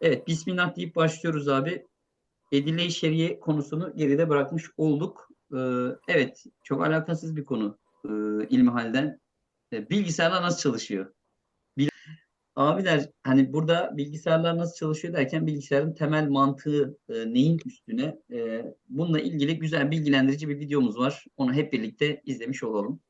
Evet, Bismillah deyip başlıyoruz abi. Edile-i şeriye konusunu geride bırakmış olduk. Ee, evet, çok alakasız bir konu ee, ilmihalden. Ee, bilgisayarlar nasıl çalışıyor? Bil Abiler hani burada bilgisayarlar nasıl çalışıyor derken bilgisayarın temel mantığı e, neyin üstüne? E, bununla ilgili güzel bilgilendirici bir videomuz var. Onu hep birlikte izlemiş olalım.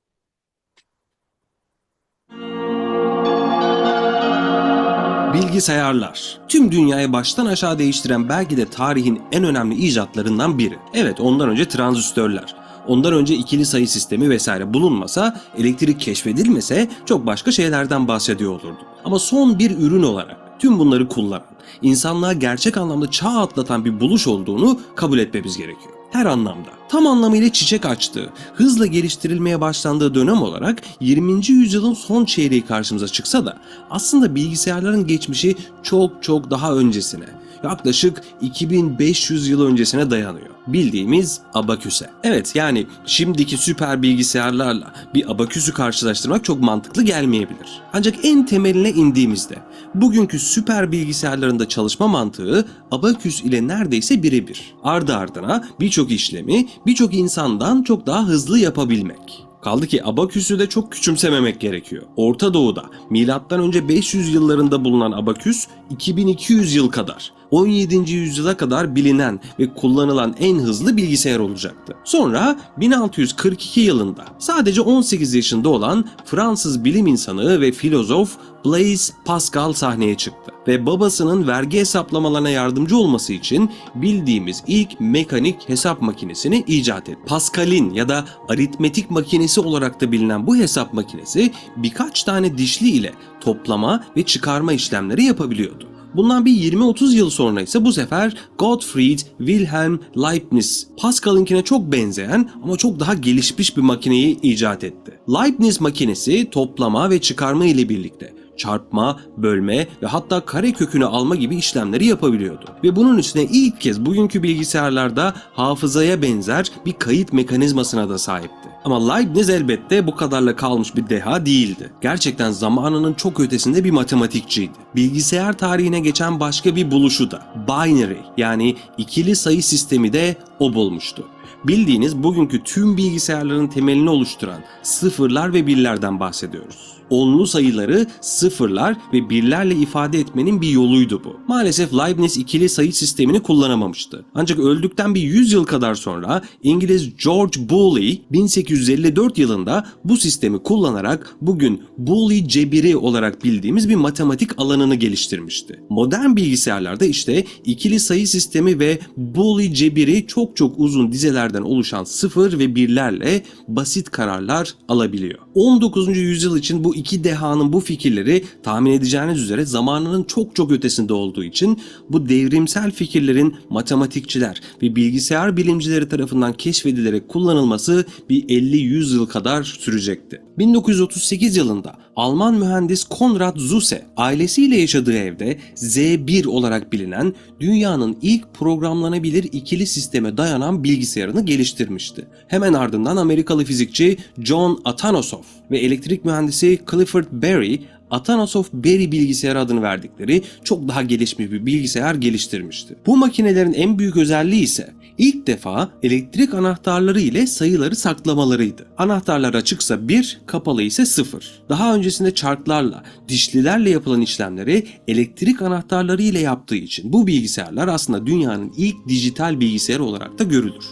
Bilgisayarlar. Tüm dünyayı baştan aşağı değiştiren belki de tarihin en önemli icatlarından biri. Evet ondan önce transistörler. Ondan önce ikili sayı sistemi vesaire bulunmasa, elektrik keşfedilmese çok başka şeylerden bahsediyor olurduk. Ama son bir ürün olarak tüm bunları kullanan, insanlığa gerçek anlamda çağ atlatan bir buluş olduğunu kabul etmemiz gerekiyor. Her anlamda. Tam anlamıyla çiçek açtığı, hızla geliştirilmeye başlandığı dönem olarak 20. yüzyılın son çeyreği karşımıza çıksa da aslında bilgisayarların geçmişi çok çok daha öncesine, yaklaşık 2500 yıl öncesine dayanıyor. Bildiğimiz abaküse. Evet yani şimdiki süper bilgisayarlarla bir abaküsü karşılaştırmak çok mantıklı gelmeyebilir. Ancak en temeline indiğimizde bugünkü süper bilgisayarlarında çalışma mantığı abaküs ile neredeyse birebir. Ardı ardına birçok işlemi birçok insandan çok daha hızlı yapabilmek. Kaldı ki abaküsü de çok küçümsememek gerekiyor. Orta Doğu'da milattan önce 500 yıllarında bulunan abaküs 2200 yıl kadar 17. yüzyıla kadar bilinen ve kullanılan en hızlı bilgisayar olacaktı. Sonra 1642 yılında sadece 18 yaşında olan Fransız bilim insanı ve filozof Blaise Pascal sahneye çıktı ve babasının vergi hesaplamalarına yardımcı olması için bildiğimiz ilk mekanik hesap makinesini icat etti. Pascal'in ya da aritmetik makinesi olarak da bilinen bu hesap makinesi birkaç tane dişli ile toplama ve çıkarma işlemleri yapabiliyordu. Bundan bir 20-30 yıl sonra ise bu sefer Gottfried Wilhelm Leibniz Pascal'ınkine çok benzeyen ama çok daha gelişmiş bir makineyi icat etti. Leibniz makinesi toplama ve çıkarma ile birlikte çarpma, bölme ve hatta kare kökünü alma gibi işlemleri yapabiliyordu. Ve bunun üstüne ilk kez bugünkü bilgisayarlarda hafızaya benzer bir kayıt mekanizmasına da sahipti. Ama Leibniz elbette bu kadarla kalmış bir deha değildi. Gerçekten zamanının çok ötesinde bir matematikçiydi. Bilgisayar tarihine geçen başka bir buluşu da binary yani ikili sayı sistemi de o bulmuştu. Bildiğiniz bugünkü tüm bilgisayarların temelini oluşturan sıfırlar ve birlerden bahsediyoruz onlu sayıları sıfırlar ve birlerle ifade etmenin bir yoluydu bu. Maalesef Leibniz ikili sayı sistemini kullanamamıştı. Ancak öldükten bir 100 yıl kadar sonra İngiliz George Booleigh 1854 yılında bu sistemi kullanarak bugün Booleigh cebiri olarak bildiğimiz bir matematik alanını geliştirmişti. Modern bilgisayarlarda işte ikili sayı sistemi ve Booleigh cebiri çok çok uzun dizelerden oluşan sıfır ve birlerle basit kararlar alabiliyor. 19. yüzyıl için bu iki dehanın bu fikirleri tahmin edeceğiniz üzere zamanının çok çok ötesinde olduğu için bu devrimsel fikirlerin matematikçiler ve bilgisayar bilimcileri tarafından keşfedilerek kullanılması bir 50-100 yıl kadar sürecekti. 1938 yılında Alman mühendis Konrad Zuse ailesiyle yaşadığı evde Z1 olarak bilinen dünyanın ilk programlanabilir ikili sisteme dayanan bilgisayarını geliştirmişti. Hemen ardından Amerikalı fizikçi John Atanosov ve elektrik mühendisi Clifford Berry Atanosov Berry bilgisayarı adını verdikleri çok daha gelişmiş bir bilgisayar geliştirmişti. Bu makinelerin en büyük özelliği ise ilk defa elektrik anahtarları ile sayıları saklamalarıydı. Anahtarlar açıksa 1, kapalı ise 0. Daha öncesinde çarklarla, dişlilerle yapılan işlemleri elektrik anahtarları ile yaptığı için bu bilgisayarlar aslında dünyanın ilk dijital bilgisayarı olarak da görülür.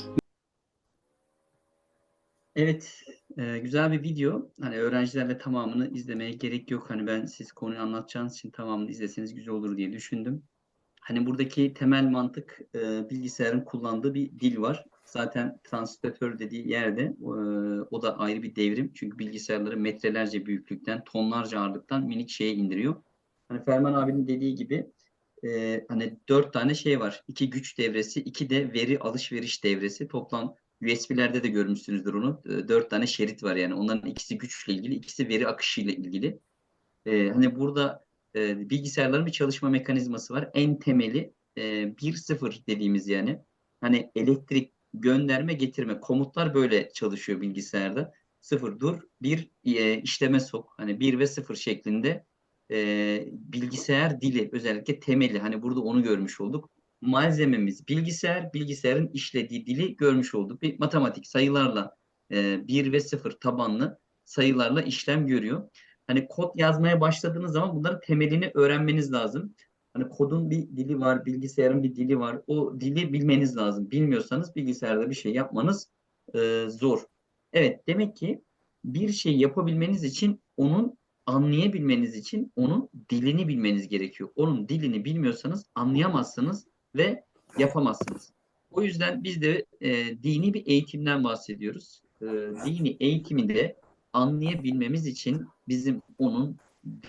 Evet, e, güzel bir video. Hani öğrencilerle tamamını izlemeye gerek yok. Hani ben siz konuyu anlatacağınız için tamamını izleseniz güzel olur diye düşündüm. Hani buradaki temel mantık e, bilgisayarın kullandığı bir dil var. Zaten transistör dediği yerde e, o da ayrı bir devrim. Çünkü bilgisayarları metrelerce büyüklükten, tonlarca ağırlıktan minik şeye indiriyor. Hani Ferman abinin dediği gibi e, hani dört tane şey var. İki güç devresi, iki de veri alışveriş devresi. Toplam USB'lerde de görmüşsünüzdür onu. E, dört tane şerit var yani. Onların ikisi güçle ilgili, ikisi veri akışıyla ilgili. E, hani burada e, bilgisayarların bir çalışma mekanizması var. En temeli e, 1-0 dediğimiz yani. Hani elektrik gönderme getirme komutlar böyle çalışıyor bilgisayarda. Sıfır dur, bir e, işleme sok. Hani bir ve sıfır şeklinde e, bilgisayar dili özellikle temeli hani burada onu görmüş olduk. Malzememiz bilgisayar, bilgisayarın işlediği dili görmüş olduk. Bir matematik sayılarla e, 1 ve 0 tabanlı sayılarla işlem görüyor. Hani kod yazmaya başladığınız zaman bunların temelini öğrenmeniz lazım. Hani kodun bir dili var, bilgisayarın bir dili var. O dili bilmeniz lazım. Bilmiyorsanız bilgisayarda bir şey yapmanız e, zor. Evet, demek ki bir şey yapabilmeniz için onun anlayabilmeniz için onun dilini bilmeniz gerekiyor. Onun dilini bilmiyorsanız anlayamazsınız ve yapamazsınız. O yüzden biz de e, dini bir eğitimden bahsediyoruz. E, dini eğitimi de anlayabilmemiz için bizim onun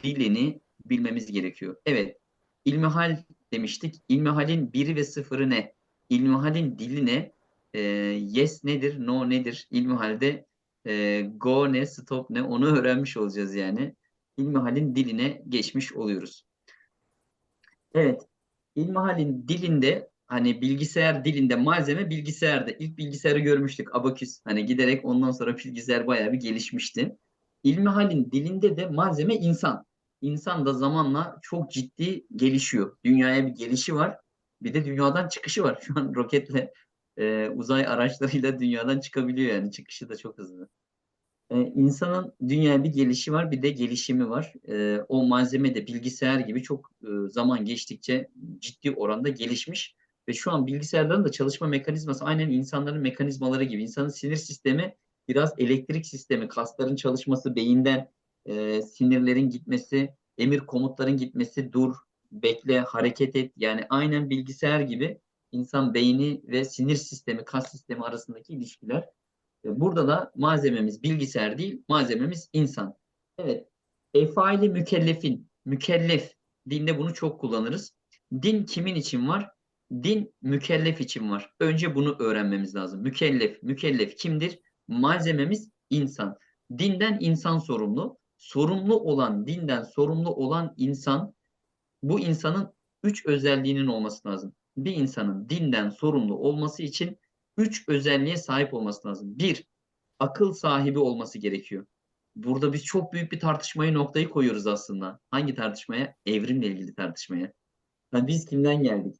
dilini bilmemiz gerekiyor. Evet, ilmihal demiştik. İlmihalin biri ve sıfırı ne? İlmihalin dili ne? E, yes nedir? No nedir? İlmihalde e, go ne? Stop ne? Onu öğrenmiş olacağız yani. İlmihalin diline geçmiş oluyoruz. Evet, İlmihalin dilinde hani bilgisayar dilinde malzeme bilgisayarda. İlk bilgisayarı görmüştük abaküs. Hani giderek ondan sonra bilgisayar bayağı bir gelişmişti. İlmihalin dilinde de malzeme insan. İnsan da zamanla çok ciddi gelişiyor. Dünyaya bir gelişi var. Bir de dünyadan çıkışı var. Şu an roketle e, uzay araçlarıyla dünyadan çıkabiliyor yani. Çıkışı da çok hızlı. E, insanın dünyaya bir gelişi var, bir de gelişimi var. E, o malzeme de bilgisayar gibi çok e, zaman geçtikçe ciddi oranda gelişmiş ve şu an bilgisayarların da çalışma mekanizması aynen insanların mekanizmaları gibi. İnsanın sinir sistemi biraz elektrik sistemi, kasların çalışması, beyinden e, sinirlerin gitmesi, emir komutların gitmesi, dur, bekle, hareket et. Yani aynen bilgisayar gibi insan beyni ve sinir sistemi, kas sistemi arasındaki ilişkiler. E, Burada da malzememiz bilgisayar değil, malzememiz insan. Evet, efaili mükellefin, mükellef, dinde bunu çok kullanırız. Din kimin için var? Din mükellef için var. Önce bunu öğrenmemiz lazım. Mükellef, mükellef kimdir? Malzememiz insan. Dinden insan sorumlu. Sorumlu olan, dinden sorumlu olan insan, bu insanın üç özelliğinin olması lazım. Bir insanın dinden sorumlu olması için üç özelliğe sahip olması lazım. Bir, akıl sahibi olması gerekiyor. Burada biz çok büyük bir tartışmayı noktayı koyuyoruz aslında. Hangi tartışmaya? Evrimle ilgili tartışmaya. Yani biz kimden geldik?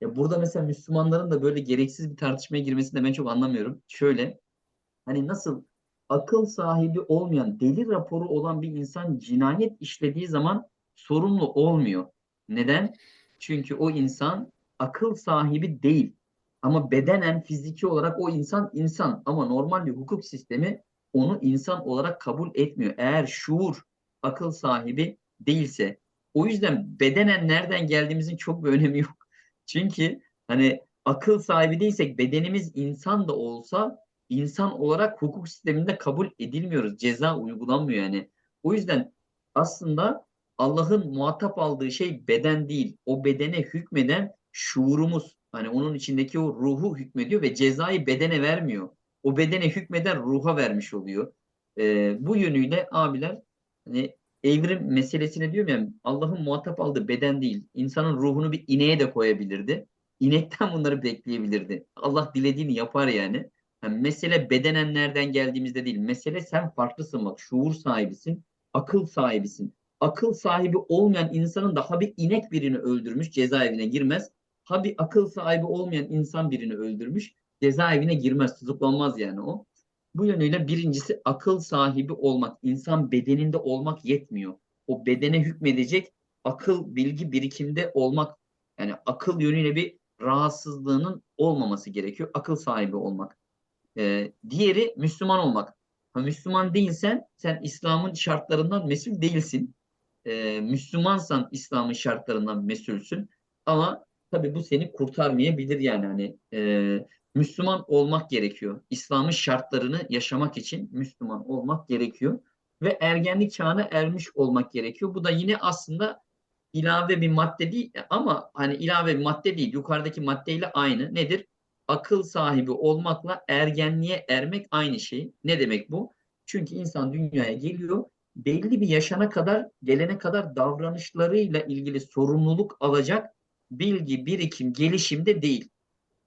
Ya burada mesela Müslümanların da böyle gereksiz bir tartışmaya girmesini de ben çok anlamıyorum. Şöyle, hani nasıl akıl sahibi olmayan, deli raporu olan bir insan cinayet işlediği zaman sorumlu olmuyor. Neden? Çünkü o insan akıl sahibi değil. Ama bedenen, fiziki olarak o insan insan. Ama normal bir hukuk sistemi onu insan olarak kabul etmiyor. Eğer şuur, akıl sahibi değilse. O yüzden bedenen nereden geldiğimizin çok bir önemi yok. Çünkü hani akıl sahibi değilsek bedenimiz insan da olsa insan olarak hukuk sisteminde kabul edilmiyoruz. Ceza uygulanmıyor yani. O yüzden aslında Allah'ın muhatap aldığı şey beden değil. O bedene hükmeden şuurumuz. Hani onun içindeki o ruhu hükmediyor ve cezayı bedene vermiyor. O bedene hükmeden ruha vermiş oluyor. Ee, bu yönüyle abiler hani evrim meselesine diyorum ya Allah'ın muhatap aldığı beden değil. İnsanın ruhunu bir ineğe de koyabilirdi. İnekten bunları bekleyebilirdi. Allah dilediğini yapar yani. yani mesele bedenen geldiğimizde değil. Mesele sen farklısın bak. Şuur sahibisin. Akıl sahibisin. Akıl sahibi olmayan insanın daha bir inek birini öldürmüş cezaevine girmez. Ha bir akıl sahibi olmayan insan birini öldürmüş cezaevine girmez. Tutuklanmaz yani o. Bu yönüyle birincisi akıl sahibi olmak. İnsan bedeninde olmak yetmiyor. O bedene hükmedecek akıl, bilgi birikimde olmak. Yani akıl yönüyle bir rahatsızlığının olmaması gerekiyor. Akıl sahibi olmak. Ee, diğeri Müslüman olmak. Ha, Müslüman değilsen sen İslam'ın şartlarından mesul değilsin. Ee, Müslümansan İslam'ın şartlarından mesulsün. Ama tabii bu seni kurtarmayabilir yani. Hani e, Müslüman olmak gerekiyor. İslam'ın şartlarını yaşamak için Müslüman olmak gerekiyor. Ve ergenlik çağına ermiş olmak gerekiyor. Bu da yine aslında ilave bir madde değil ama hani ilave bir madde değil. Yukarıdaki maddeyle aynı. Nedir? Akıl sahibi olmakla ergenliğe ermek aynı şey. Ne demek bu? Çünkü insan dünyaya geliyor. Belli bir yaşana kadar, gelene kadar davranışlarıyla ilgili sorumluluk alacak bilgi, birikim, gelişimde değil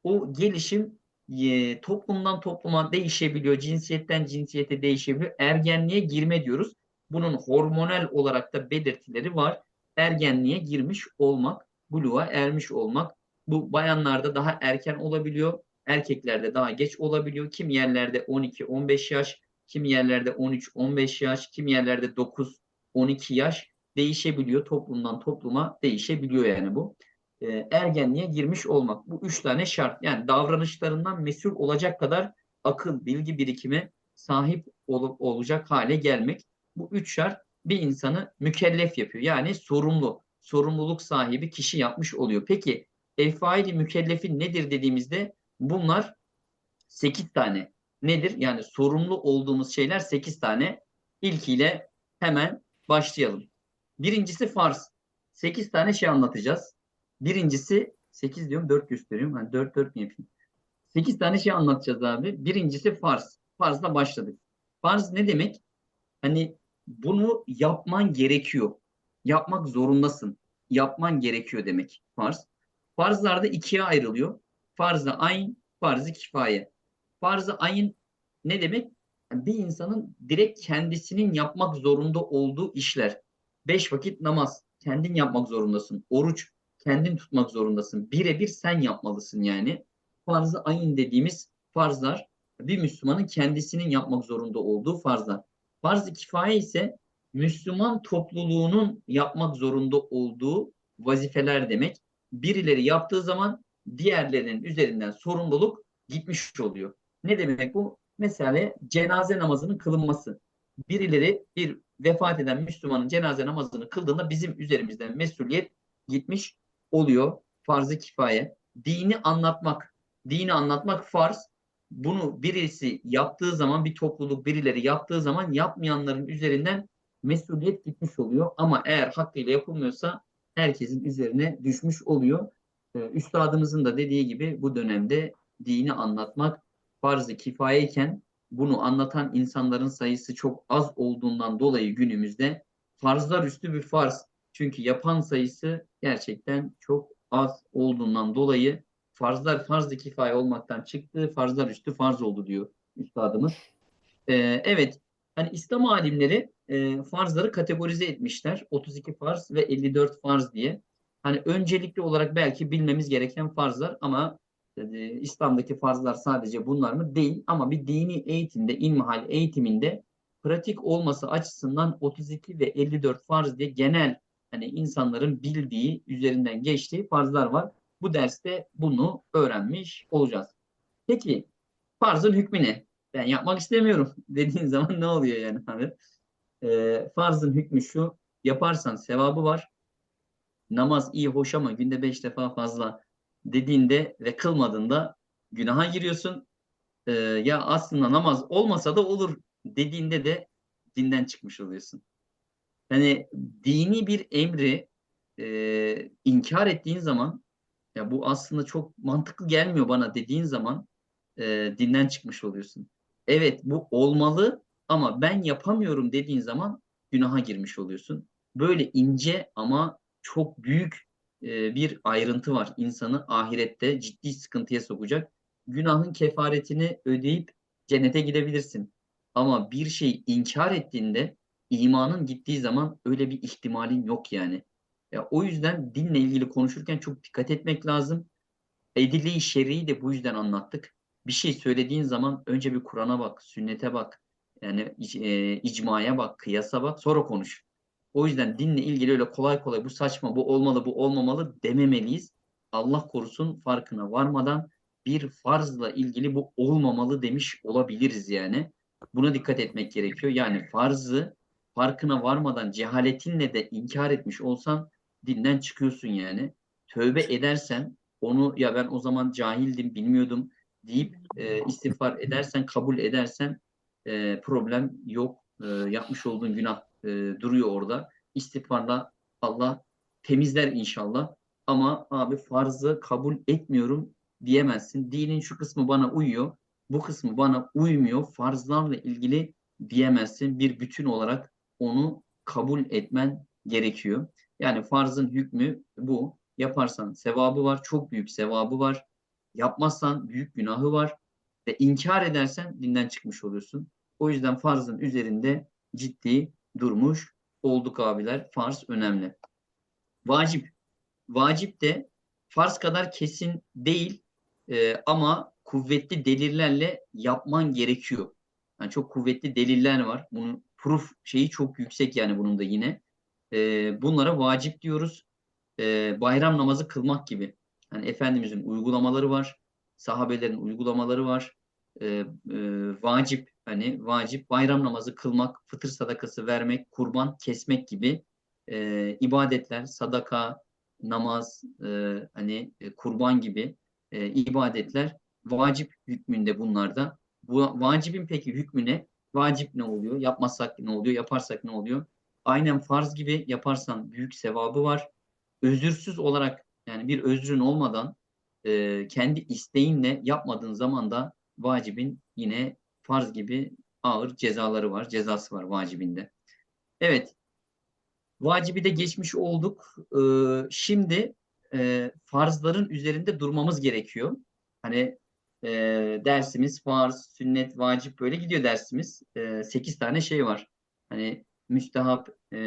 o gelişim e, toplumdan topluma değişebiliyor. Cinsiyetten cinsiyete değişebiliyor. Ergenliğe girme diyoruz. Bunun hormonal olarak da belirtileri var. Ergenliğe girmiş olmak, buluğa ermiş olmak. Bu bayanlarda daha erken olabiliyor. Erkeklerde daha geç olabiliyor. Kim yerlerde 12-15 yaş, kim yerlerde 13-15 yaş, kim yerlerde 9-12 yaş değişebiliyor. Toplumdan topluma değişebiliyor yani bu. Ee, ergenliğe girmiş olmak. Bu üç tane şart. Yani davranışlarından mesul olacak kadar akıl, bilgi birikimi sahip olup olacak hale gelmek. Bu üç şart bir insanı mükellef yapıyor. Yani sorumlu, sorumluluk sahibi kişi yapmış oluyor. Peki el-faili mükellefi nedir dediğimizde bunlar 8 tane. Nedir? Yani sorumlu olduğumuz şeyler 8 tane. İlkiyle hemen başlayalım. Birincisi farz. 8 tane şey anlatacağız. Birincisi 8 diyorum 4 gösteriyorum. Hani 4 4 mi yapayım? 8 tane şey anlatacağız abi. Birincisi farz. Farzla başladık. Farz ne demek? Hani bunu yapman gerekiyor. Yapmak zorundasın. Yapman gerekiyor demek farz. Farzlar da ikiye ayrılıyor. Farz-ı ayn, farz-ı kifaye. Farz-ı ayn ne demek? Yani bir insanın direkt kendisinin yapmak zorunda olduğu işler. Beş vakit namaz kendin yapmak zorundasın. Oruç kendin tutmak zorundasın. Birebir sen yapmalısın yani. Farz-ı ayn dediğimiz farzlar bir Müslümanın kendisinin yapmak zorunda olduğu farzlar. Farz-ı kifaye ise Müslüman topluluğunun yapmak zorunda olduğu vazifeler demek. Birileri yaptığı zaman diğerlerinin üzerinden sorumluluk gitmiş oluyor. Ne demek bu? Mesela cenaze namazının kılınması. Birileri bir vefat eden Müslümanın cenaze namazını kıldığında bizim üzerimizden mesuliyet gitmiş oluyor. Farz-ı kifaye. Dini anlatmak. Dini anlatmak farz. Bunu birisi yaptığı zaman bir topluluk birileri yaptığı zaman yapmayanların üzerinden mesuliyet gitmiş oluyor. Ama eğer hakkıyla yapılmıyorsa herkesin üzerine düşmüş oluyor. Ee, Üstadımızın da dediği gibi bu dönemde dini anlatmak farz-ı kifayeyken bunu anlatan insanların sayısı çok az olduğundan dolayı günümüzde farzlar üstü bir farz. Çünkü yapan sayısı gerçekten çok az olduğundan dolayı farzlar farz-ı kifaye olmaktan çıktı, farzlar üstü farz oldu diyor üstadımız. Ee, evet, hani İslam alimleri e, farzları kategorize etmişler. 32 farz ve 54 farz diye. Hani öncelikli olarak belki bilmemiz gereken farzlar ama e, İslam'daki farzlar sadece bunlar mı? Değil. Ama bir dini eğitimde, ilmihal eğitiminde pratik olması açısından 32 ve 54 farz diye genel hani insanların bildiği, üzerinden geçtiği farzlar var. Bu derste bunu öğrenmiş olacağız. Peki farzın hükmü ne? Ben yapmak istemiyorum dediğin zaman ne oluyor yani abi? Ee, farzın hükmü şu. Yaparsan sevabı var. Namaz iyi hoş ama günde beş defa fazla dediğinde ve kılmadığında günaha giriyorsun. Ee, ya aslında namaz olmasa da olur dediğinde de dinden çıkmış oluyorsun. Yani dini bir emri e, inkar ettiğin zaman ya bu aslında çok mantıklı gelmiyor bana dediğin zaman e, dinden çıkmış oluyorsun. Evet bu olmalı ama ben yapamıyorum dediğin zaman günaha girmiş oluyorsun. Böyle ince ama çok büyük e, bir ayrıntı var. İnsanı ahirette ciddi sıkıntıya sokacak. Günahın kefaretini ödeyip cennete gidebilirsin. Ama bir şeyi inkar ettiğinde imanın gittiği zaman öyle bir ihtimalin yok yani. Ya o yüzden dinle ilgili konuşurken çok dikkat etmek lazım. Edile-i şer'i de bu yüzden anlattık. Bir şey söylediğin zaman önce bir Kur'an'a bak, sünnete bak. Yani e, icmaya bak, kıyasa bak, sonra konuş. O yüzden dinle ilgili öyle kolay kolay bu saçma, bu olmalı, bu olmamalı dememeliyiz. Allah korusun farkına varmadan bir farzla ilgili bu olmamalı demiş olabiliriz yani. Buna dikkat etmek gerekiyor. Yani farzı farkına varmadan cehaletinle de inkar etmiş olsan dinden çıkıyorsun yani. Tövbe edersen onu ya ben o zaman cahildim, bilmiyordum deyip e, istiğfar edersen, kabul edersen e, problem yok. E, yapmış olduğun günah e, duruyor orada. İstiğfarla Allah temizler inşallah. Ama abi farzı kabul etmiyorum diyemezsin. Dinin şu kısmı bana uyuyor, bu kısmı bana uymuyor. Farzlarla ilgili diyemezsin. Bir bütün olarak onu kabul etmen gerekiyor. Yani farzın hükmü bu. Yaparsan sevabı var, çok büyük sevabı var. Yapmazsan büyük günahı var ve inkar edersen dinden çıkmış oluyorsun. O yüzden farzın üzerinde ciddi durmuş olduk abiler. Farz önemli. Vacip. Vacip de farz kadar kesin değil e, ama kuvvetli delillerle yapman gerekiyor. Yani çok kuvvetli deliller var. Bunun proof şeyi çok yüksek yani bunun da yine. E, bunlara vacip diyoruz. E, bayram namazı kılmak gibi. Yani Efendimizin uygulamaları var. Sahabelerin uygulamaları var. E, e, vacip hani vacip bayram namazı kılmak, fıtır sadakası vermek, kurban kesmek gibi e, ibadetler, sadaka, namaz, e, hani e, kurban gibi e, ibadetler vacip hükmünde bunlarda. Bu vacibin peki hükmü ne? Vacip ne oluyor? Yapmazsak ne oluyor? Yaparsak ne oluyor? Aynen farz gibi yaparsan büyük sevabı var. Özürsüz olarak yani bir özrün olmadan e, kendi isteğinle yapmadığın zaman da vacibin yine farz gibi ağır cezaları var. Cezası var vacibinde. Evet. Vacibi de geçmiş olduk. Ee, şimdi e, farzların üzerinde durmamız gerekiyor. Hani e, dersimiz farz, sünnet, vacip böyle gidiyor dersimiz. E, 8 tane şey var. Hani müstehap, e,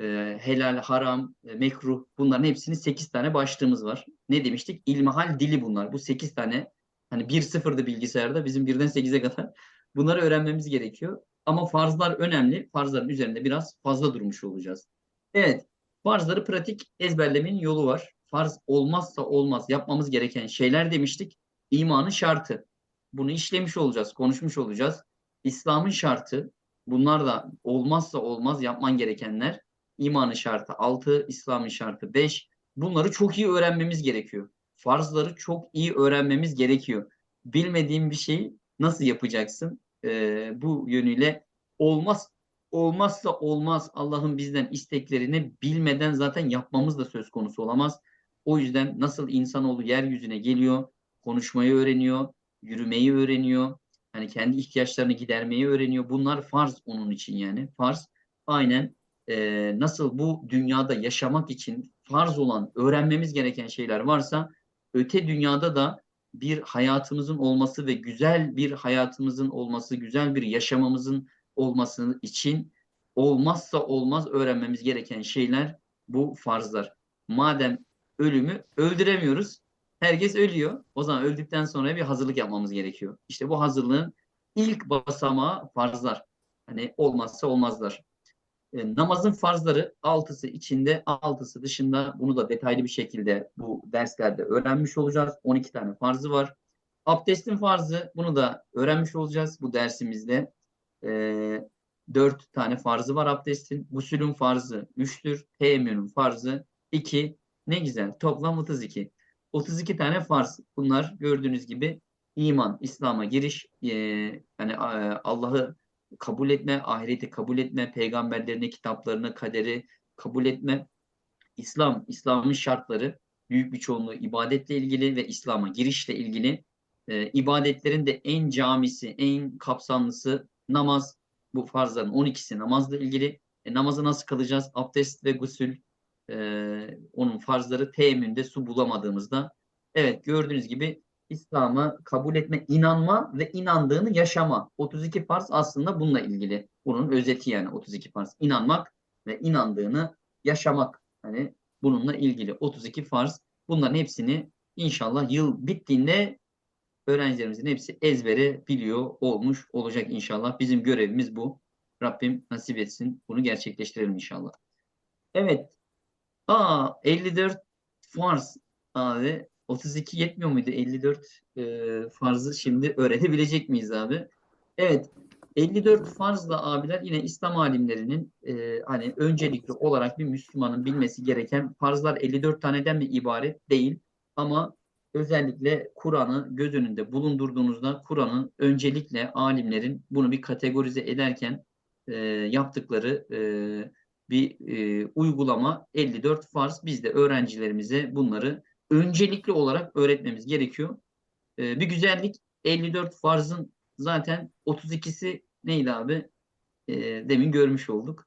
e, helal, haram, e, mekruh bunların hepsinin 8 tane başlığımız var. Ne demiştik? İlmihal dili bunlar. Bu 8 tane hani 1-0'dı bilgisayarda bizim 1'den 8'e kadar bunları öğrenmemiz gerekiyor. Ama farzlar önemli. Farzların üzerinde biraz fazla durmuş olacağız. Evet. Farzları pratik ezberlemenin yolu var. Farz olmazsa olmaz yapmamız gereken şeyler demiştik. İmanın şartı. Bunu işlemiş olacağız, konuşmuş olacağız. İslam'ın şartı. Bunlar da olmazsa olmaz yapman gerekenler. İmanın şartı 6, İslam'ın şartı 5. Bunları çok iyi öğrenmemiz gerekiyor. Farzları çok iyi öğrenmemiz gerekiyor. Bilmediğin bir şeyi nasıl yapacaksın? Ee, bu yönüyle olmaz olmazsa olmaz Allah'ın bizden isteklerini bilmeden zaten yapmamız da söz konusu olamaz. O yüzden nasıl insanoğlu yeryüzüne geliyor, konuşmayı öğreniyor, yürümeyi öğreniyor, hani kendi ihtiyaçlarını gidermeyi öğreniyor. Bunlar farz onun için yani. Farz aynen e, nasıl bu dünyada yaşamak için farz olan, öğrenmemiz gereken şeyler varsa öte dünyada da bir hayatımızın olması ve güzel bir hayatımızın olması, güzel bir yaşamamızın olması için olmazsa olmaz öğrenmemiz gereken şeyler bu farzlar. Madem ölümü öldüremiyoruz, herkes ölüyor. O zaman öldükten sonra bir hazırlık yapmamız gerekiyor. İşte bu hazırlığın ilk basamağı farzlar. Hani olmazsa olmazlar. E, namazın farzları altısı içinde, altısı dışında bunu da detaylı bir şekilde bu derslerde öğrenmiş olacağız. 12 tane farzı var. Abdestin farzı bunu da öğrenmiş olacağız bu dersimizde. E, 4 tane farzı var abdestin. Gusülün farzı 3'tür. Teyemmünün farzı 2. Ne güzel. Toplam 32. 32 tane farz. Bunlar gördüğünüz gibi iman, İslam'a giriş, e, yani Allah'ı kabul etme, ahireti kabul etme, peygamberlerini, kitaplarını, kaderi kabul etme, İslam, İslam'ın şartları, büyük bir çoğunluğu ibadetle ilgili ve İslam'a girişle ilgili. E, ibadetlerin de en camisi, en kapsamlısı namaz. Bu farzların 12'si namazla ilgili. E, namazı nasıl kılacağız? Abdest ve gusül, e, onun farzları teyemmünde su bulamadığımızda. Evet gördüğünüz gibi İslam'ı kabul etme, inanma ve inandığını yaşama. 32 farz aslında bununla ilgili. Bunun özeti yani 32 farz. İnanmak ve inandığını yaşamak. Hani bununla ilgili 32 farz. Bunların hepsini inşallah yıl bittiğinde öğrencilerimizin hepsi ezbere biliyor olmuş olacak inşallah. Bizim görevimiz bu. Rabbim nasip etsin. Bunu gerçekleştirelim inşallah. Evet. Aa 54 farz abi 32 yetmiyor muydu? 54 e, farzı şimdi öğrenebilecek miyiz abi? Evet. 54 farzla abiler yine İslam alimlerinin e, hani öncelikli olarak bir Müslümanın bilmesi gereken farzlar 54 taneden bir ibaret değil. Ama özellikle Kur'an'ı göz önünde bulundurduğunuzda Kur'an'ın öncelikle alimlerin bunu bir kategorize ederken e, yaptıkları e, bir e, uygulama 54 farz. Biz de öğrencilerimize bunları öncelikli olarak öğretmemiz gerekiyor. Ee, bir güzellik 54 farzın zaten 32'si neydi abi? Ee, demin görmüş olduk.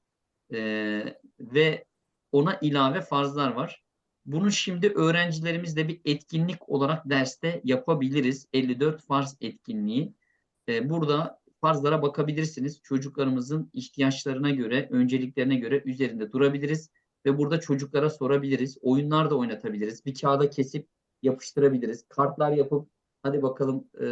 Ee, ve ona ilave farzlar var. Bunu şimdi öğrencilerimizle bir etkinlik olarak derste yapabiliriz. 54 farz etkinliği. Burada farzlara bakabilirsiniz. Çocuklarımızın ihtiyaçlarına göre, önceliklerine göre üzerinde durabiliriz ve burada çocuklara sorabiliriz. Oyunlar da oynatabiliriz. Bir kağıda kesip yapıştırabiliriz. Kartlar yapıp hadi bakalım e,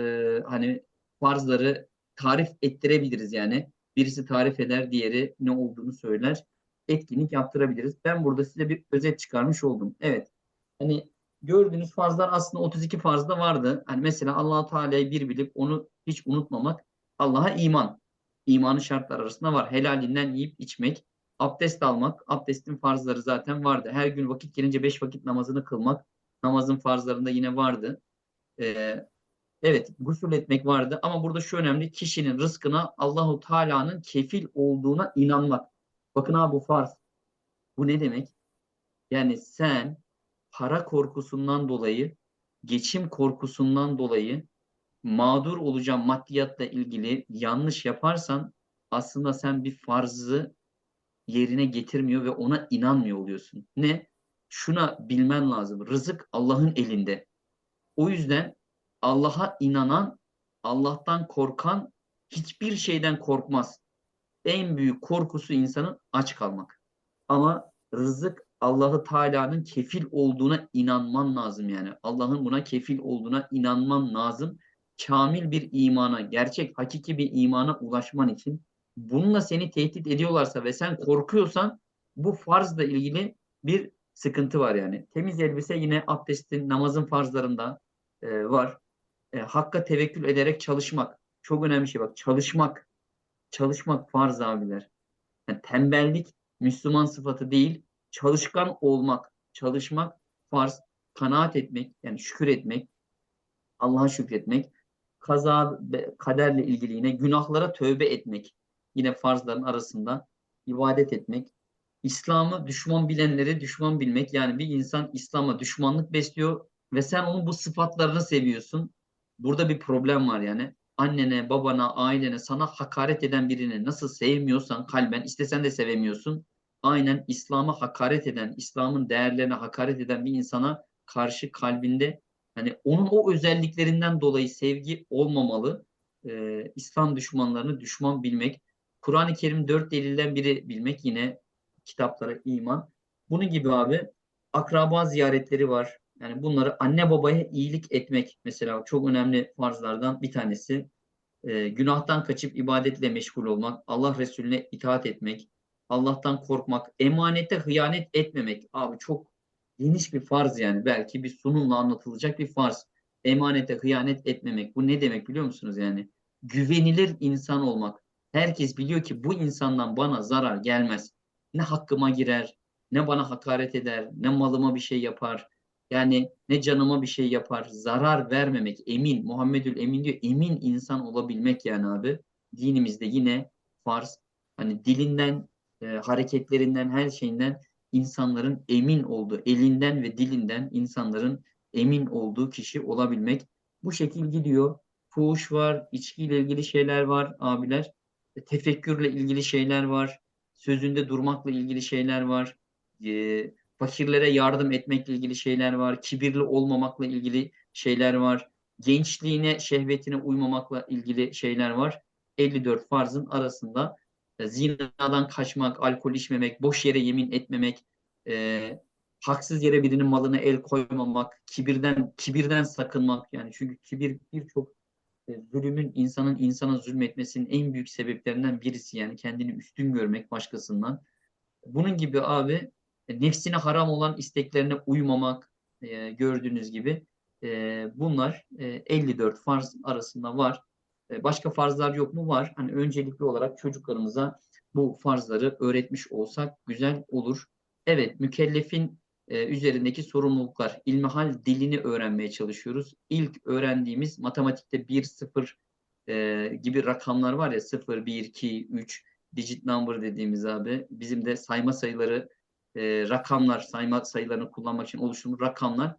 hani farzları tarif ettirebiliriz yani. Birisi tarif eder, diğeri ne olduğunu söyler. Etkinlik yaptırabiliriz. Ben burada size bir özet çıkarmış oldum. Evet. Hani gördüğünüz farzlar aslında 32 farz da vardı. Hani mesela Allah-u Teala'yı bir bilip onu hiç unutmamak Allah'a iman. İmanın şartlar arasında var. Helalinden yiyip içmek, abdest almak, abdestin farzları zaten vardı. Her gün vakit gelince beş vakit namazını kılmak, namazın farzlarında yine vardı. Ee, evet, gusül etmek vardı ama burada şu önemli, kişinin rızkına Allahu Teala'nın kefil olduğuna inanmak. Bakın abi bu farz. Bu ne demek? Yani sen para korkusundan dolayı, geçim korkusundan dolayı mağdur olacağın maddiyatla ilgili yanlış yaparsan aslında sen bir farzı yerine getirmiyor ve ona inanmıyor oluyorsun. Ne? Şuna bilmen lazım. Rızık Allah'ın elinde. O yüzden Allah'a inanan, Allah'tan korkan hiçbir şeyden korkmaz. En büyük korkusu insanın aç kalmak. Ama rızık Allah'ı Teala'nın kefil olduğuna inanman lazım yani. Allah'ın buna kefil olduğuna inanman lazım. Kamil bir imana, gerçek, hakiki bir imana ulaşman için bununla seni tehdit ediyorlarsa ve sen korkuyorsan bu farzla ilgili bir sıkıntı var yani. Temiz elbise yine abdestin, namazın farzlarında e, var. E, hakka tevekkül ederek çalışmak. Çok önemli şey bak. Çalışmak. Çalışmak farz abiler. Yani tembellik Müslüman sıfatı değil. Çalışkan olmak. Çalışmak farz. Kanaat etmek. Yani şükür etmek. Allah'a şükretmek. Kaza, kaderle ilgili yine günahlara tövbe etmek. Yine farzların arasında ibadet etmek. İslam'ı düşman bilenleri düşman bilmek. Yani bir insan İslam'a düşmanlık besliyor ve sen onun bu sıfatlarını seviyorsun. Burada bir problem var yani. Annene, babana, ailene, sana hakaret eden birini nasıl sevmiyorsan kalben, istesen de sevemiyorsun. Aynen İslam'a hakaret eden, İslam'ın değerlerine hakaret eden bir insana karşı kalbinde hani onun o özelliklerinden dolayı sevgi olmamalı. Ee, İslam düşmanlarını düşman bilmek. Kur'an-ı Kerim dört delilden biri bilmek yine kitaplara iman. Bunun gibi abi akraba ziyaretleri var. Yani bunları anne babaya iyilik etmek mesela çok önemli farzlardan bir tanesi. Ee, günahtan kaçıp ibadetle meşgul olmak, Allah Resulüne itaat etmek, Allah'tan korkmak, emanete hıyanet etmemek. Abi çok geniş bir farz yani. Belki bir sunumla anlatılacak bir farz. Emanete hıyanet etmemek. Bu ne demek biliyor musunuz yani? Güvenilir insan olmak. Herkes biliyor ki bu insandan bana zarar gelmez. Ne hakkıma girer, ne bana hakaret eder, ne malıma bir şey yapar. Yani ne canıma bir şey yapar. Zarar vermemek, emin. Muhammedül Emin diyor. Emin insan olabilmek yani abi. Dinimizde yine farz. Hani dilinden, e, hareketlerinden, her şeyinden insanların emin olduğu, elinden ve dilinden insanların emin olduğu kişi olabilmek. Bu şekil gidiyor. Fuhuş var, içkiyle ilgili şeyler var abiler. E, tefekkürle ilgili şeyler var. Sözünde durmakla ilgili şeyler var. E, fakirlere yardım etmekle ilgili şeyler var. Kibirli olmamakla ilgili şeyler var. Gençliğine, şehvetine uymamakla ilgili şeyler var. 54 farzın arasında zinadan kaçmak, alkol içmemek, boş yere yemin etmemek, e, haksız yere birinin malına el koymamak, kibirden kibirden sakınmak yani çünkü kibir birçok e, zulümün insanın insana zulmetmesinin en büyük sebeplerinden birisi yani kendini üstün görmek başkasından. Bunun gibi abi e, nefsine haram olan isteklerine uymamak e, gördüğünüz gibi e, bunlar e, 54 farz arasında var. E, başka farzlar yok mu? Var. Hani öncelikli olarak çocuklarımıza bu farzları öğretmiş olsak güzel olur. Evet, mükellefin e, üzerindeki sorumluluklar, ilmihal dilini öğrenmeye çalışıyoruz. İlk öğrendiğimiz matematikte 1, 0 e, gibi rakamlar var ya 0, 1, 2, 3 digit number dediğimiz abi. Bizim de sayma sayıları, e, rakamlar, sayma sayılarını kullanmak için oluşturmuş rakamlar.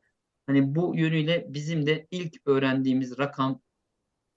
Hani bu yönüyle bizim de ilk öğrendiğimiz rakam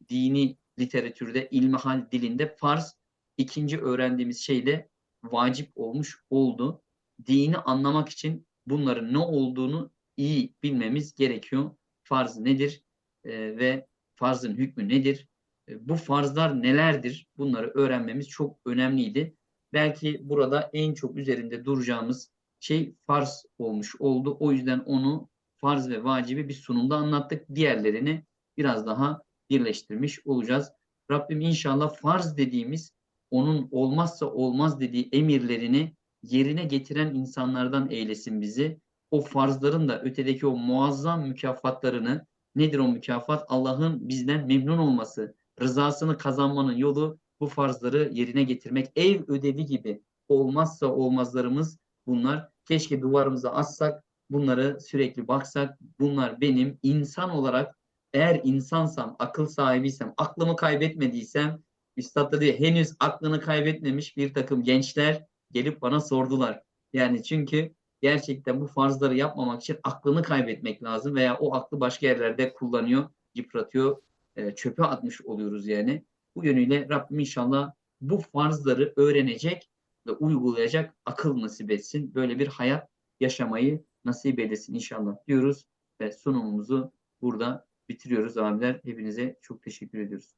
dini literatürde, ilmihal dilinde farz. ikinci öğrendiğimiz şey de vacip olmuş oldu. Dini anlamak için bunların ne olduğunu iyi bilmemiz gerekiyor. Farz nedir e, ve farzın hükmü nedir? E, Bu farzlar nelerdir? Bunları öğrenmemiz çok önemliydi. Belki burada en çok üzerinde duracağımız şey farz olmuş oldu. O yüzden onu farz ve vacibi bir sunumda anlattık. Diğerlerini biraz daha birleştirmiş olacağız. Rabbim inşallah farz dediğimiz onun olmazsa olmaz dediği emirlerini yerine getiren insanlardan eylesin bizi. O farzların da ötedeki o muazzam mükafatlarını nedir o mükafat? Allah'ın bizden memnun olması, rızasını kazanmanın yolu bu farzları yerine getirmek. Ev ödevi gibi olmazsa olmazlarımız bunlar. Keşke duvarımıza assak, bunları sürekli baksak. Bunlar benim insan olarak eğer insansam, akıl sahibiysem, aklımı kaybetmediysem, Üstad da diyor henüz aklını kaybetmemiş bir takım gençler gelip bana sordular. Yani çünkü gerçekten bu farzları yapmamak için aklını kaybetmek lazım veya o aklı başka yerlerde kullanıyor, yıpratıyor, e, çöpe atmış oluyoruz yani. Bu yönüyle Rabbim inşallah bu farzları öğrenecek ve uygulayacak akıl nasip etsin. Böyle bir hayat yaşamayı nasip edesin inşallah diyoruz ve sunumumuzu burada bitiriyoruz abiler. Hepinize çok teşekkür ediyoruz.